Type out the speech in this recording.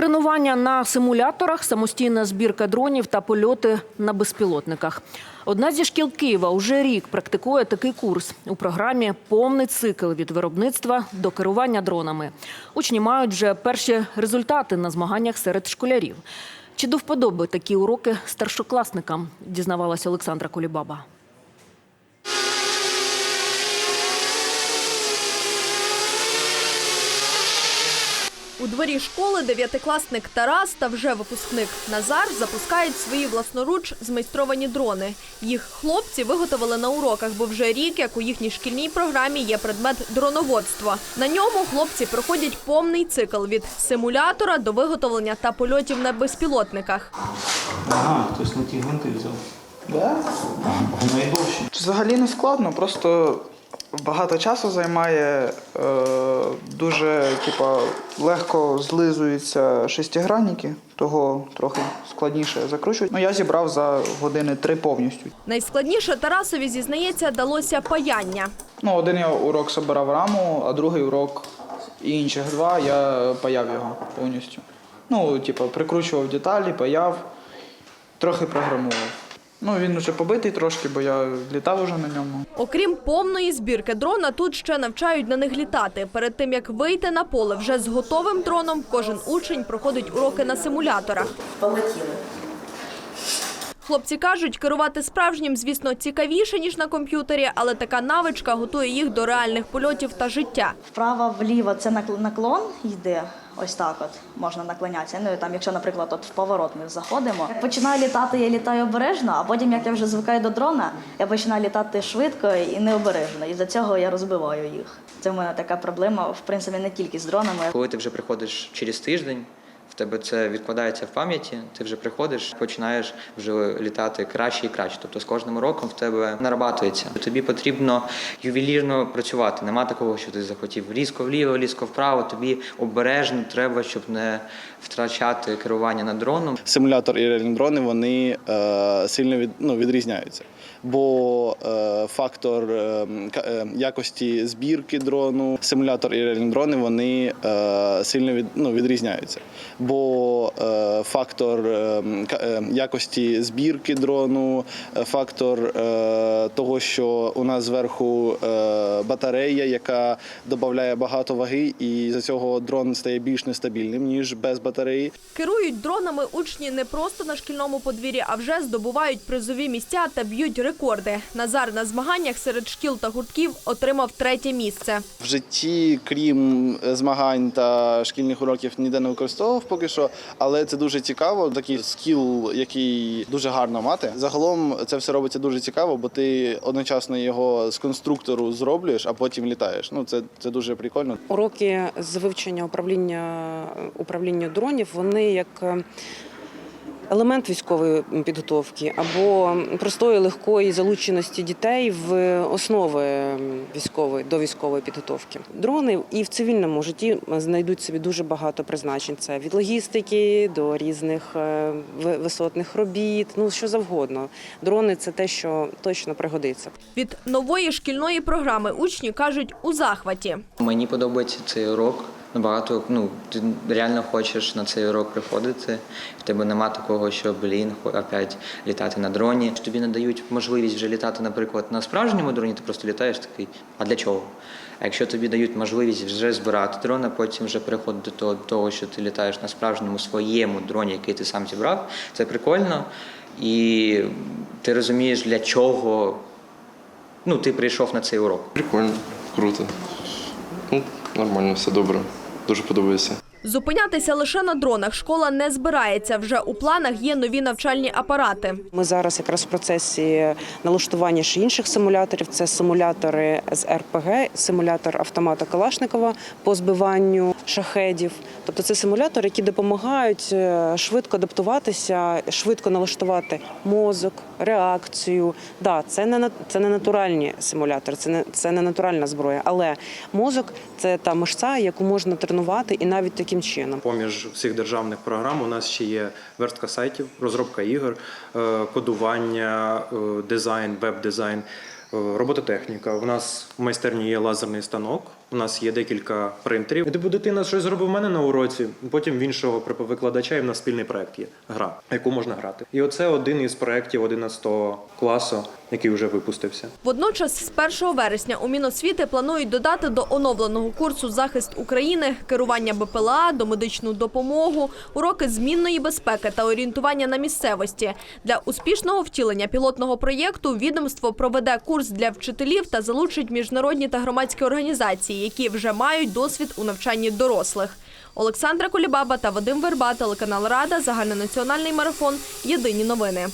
Тренування на симуляторах, самостійна збірка дронів та польоти на безпілотниках. Одна зі шкіл Києва уже рік практикує такий курс. У програмі повний цикл від виробництва до керування дронами. Учні мають вже перші результати на змаганнях серед школярів. Чи до вподоби такі уроки старшокласникам? Дізнавалася Олександра Колібаба. У дворі школи дев'ятикласник Тарас та вже випускник Назар запускають свої власноруч змайстровані дрони. Їх хлопці виготовили на уроках, бо вже рік, як у їхній шкільній програмі є предмет дроноводства. На ньому хлопці проходять повний цикл від симулятора до виготовлення та польотів на безпілотниках. Ага, хтось на ті гвинти взяв. Да? Найдовші. Взагалі не складно, просто багато часу займає, е, дуже типа, легко злизуються шестигранники, того трохи складніше закручують. Ну, я зібрав за години три повністю. Найскладніше Тарасові зізнається далося паяння. Ну, один я урок собирав раму, а другий урок і інших два я паяв його повністю. Ну, типу, прикручував деталі, паяв, трохи програмував. Ну, він вже побитий трошки, бо я літав уже на ньому. Окрім повної збірки дрона, тут ще навчають на них літати. Перед тим як вийти на поле вже з готовим дроном, кожен учень проходить уроки на симуляторах. Полетіли. Хлопці кажуть, керувати справжнім, звісно, цікавіше ніж на комп'ютері, але така навичка готує їх до реальних польотів та життя. Вправо вліво це накл- наклон йде. Ось так от можна наклонятися. Ну там, якщо, наприклад, от в поворот ми заходимо. Починаю літати, я літаю обережно, а потім, як я вже звикаю до дрона, я починаю літати швидко і необережно. І за цього я розбиваю їх. Це в мене така проблема, в принципі, не тільки з дронами. Коли ти вже приходиш через тиждень, тебе це відкладається в пам'яті, ти вже приходиш, починаєш вже літати краще і краще. Тобто з кожним роком в тебе нарабатується. Тобі потрібно ювелірно працювати. Нема такого, що ти захотів різко вліво, різко вправо. Тобі обережно треба, щоб не втрачати керування над дроном. симулятор і реальні дрони вони е, сильно від, ну, відрізняються. Бо е, фактор е, е, якості збірки дрону, симулятор і реальні дрони вони сильно від, ну, відрізняються. Бо фактор якості збірки дрону, фактор того, що у нас зверху батарея, яка додає багато ваги, і за цього дрон стає більш нестабільним ніж без батареї. Керують дронами учні не просто на шкільному подвір'ї, а вже здобувають призові місця та б'ють рекорди. Назар на змаганнях серед шкіл та гуртків отримав третє місце. В житті, крім е, змагань та шкільних уроків, ніде не використовував поки що, але це дуже цікаво. Такий скіл, який дуже гарно мати. Загалом це все робиться дуже цікаво, бо ти одночасно його з конструктору зроблюєш, а потім літаєш. Ну це, це дуже прикольно. Уроки з вивчення управління управління дронів вони як е, елемент військової підготовки або простої легкої залученості дітей в основи військової до військової підготовки. Дрони і в цивільному житті знайдуть собі дуже багато призначень. Це від логістики до різних е, висотних робіт, ну що завгодно. Дрони це те, що точно пригодиться. Від нової шкільної програми учні кажуть у захваті. Мені подобається цей урок. Набагато ну ти реально хочеш на цей урок приходити. В тебе нема такого, що блін, опять літати на дроні. Тобі надають можливість вже літати, наприклад, на справжньому дроні. Ти просто літаєш такий. А для чого? А якщо тобі дають можливість вже збирати дрон, а потім вже переходити до того, що ти літаєш на справжньому своєму дроні, який ти сам зібрав, це прикольно. І ти розумієш, для чого ну, ти прийшов на цей урок. Прикольно, круто. Ну, нормально, все добре. Дуже подобається. Зупинятися лише на дронах школа не збирається. Вже у планах є нові навчальні апарати. Ми зараз якраз в процесі налаштування ще інших симуляторів. Це симулятори з РПГ, симулятор автомата Калашникова по збиванню шахедів. Тобто це симулятори, які допомагають е, швидко адаптуватися, швидко налаштувати мозок, реакцію. Да, це не це не натуральні симулятори, це не це не натуральна зброя. Але мозок це та мишця, яку можна тренувати, і навіть таким чином. Поміж всіх державних програм у нас ще є верстка сайтів, розробка ігор, е, кодування, е, дизайн, веб-дизайн, робототехніка. У нас в майстерні є лазерний станок, У нас є декілька принтерів. І, Типу дитина щось зробив в мене на уроці, потім в іншого викладача, і в нас спільний проект є гра, яку можна грати. І оце один із проєктів 11 класу, який вже випустився. Водночас з 1 вересня у Міносвіти планують додати до оновленого курсу захист України, керування БПЛА, домедичну допомогу, уроки змінної безпеки та орієнтування на місцевості. Для успішного втілення пілотного проєкту відомство проведе курс для вчителів та залучить міжнародні та громадські організації, які вже мають досвід у навчанні дорослих. Олександра Колібаба та Вадим Верба, телеканал Рада, загальнонаціональний марафон. Єдині новини.